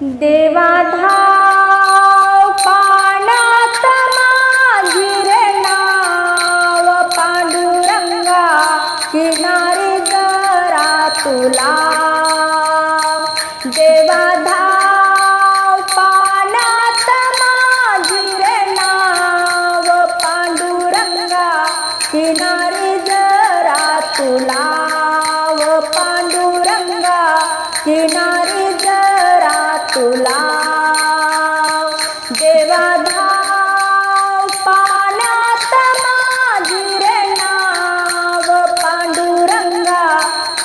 देवा धाव पाण्यात माझी रे नाव पांडुरंगा किनारी जरा तुला. देवा धाव पाण्यात माझी रे नाव पांडुरंगा किनारी जरा तुला. व पांडुरंगा किनारी तुला. देवा धाव पाण्यात माझी रे नाव पांडुरंगा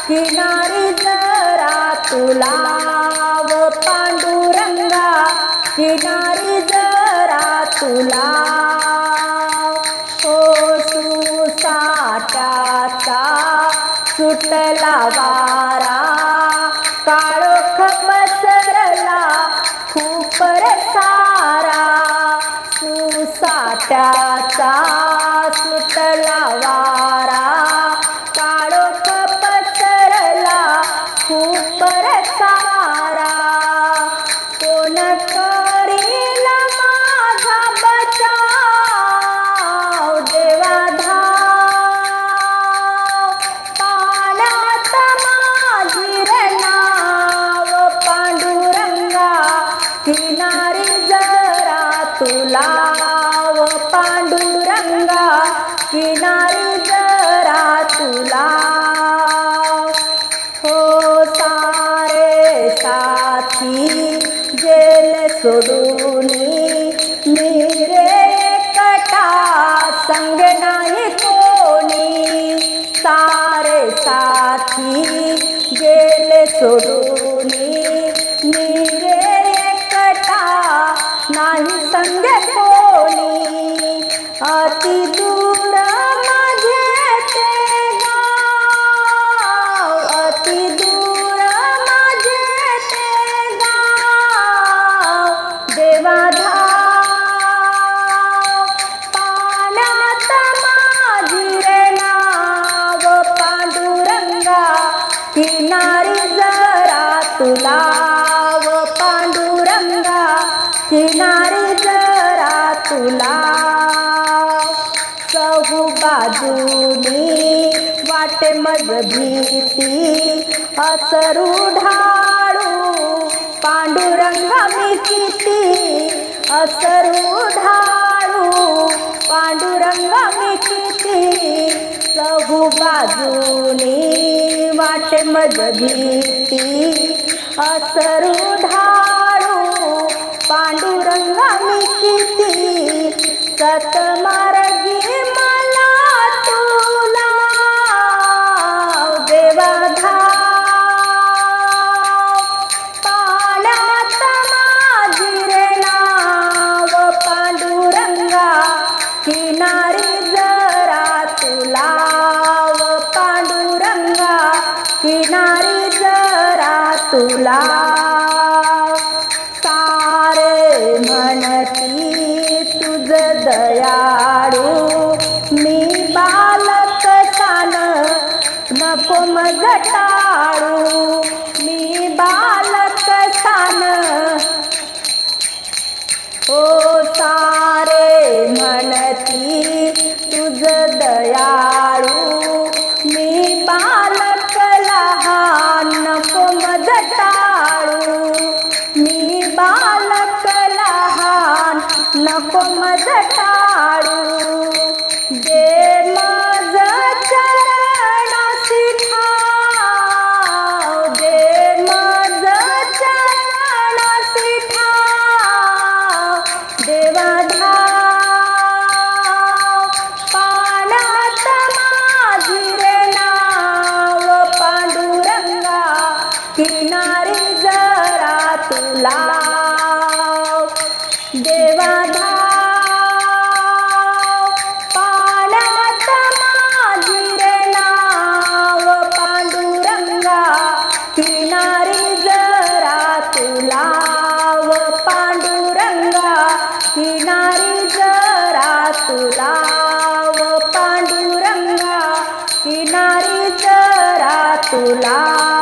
किनारी जरा तुला. व पांडुरंगा किनारी जरा तुला. हो सुसाट्याचा सुटला वारा. परसारा रे सारा सुसाट्याचा सुटला तुला पांडुरंगा किनारी जरा तुला. हो सारे साथी जेल सोडून मी रे एकटा संग नाही कोणी. सारे साथी जेल सोडून मी रे नाही संग कोणी अति दूर माझे ते गाव अति दूर माझे ते गाव देवा धाव पाण्यात माझी रे नाव पांडुरंगा किनारी जरा तुला पांडुरंगा किनारी तुला. सहु बाजूनी वाटे मज भीती असरू ढाळू पांडुरंग मी किती. असरू ढाळू पांडुरंग मी किती. सहू बाजूनी वाटे मज भीती असरू ढाळू पांडुरंगा मी किती सतमार्गी मला तुला. देवा पाण्यात माझी रे नाव पांडुरंगा किनारी जरा तुला. व पांडुरंगा किनारी जरा तुला. दयाळू मी बालक तान नको मज टाळू. मी बालक तान हो सारे म्हणती तुझ दया नको मज टाळू. जरा तुला व पांडुरंगा किनारी जरा तुला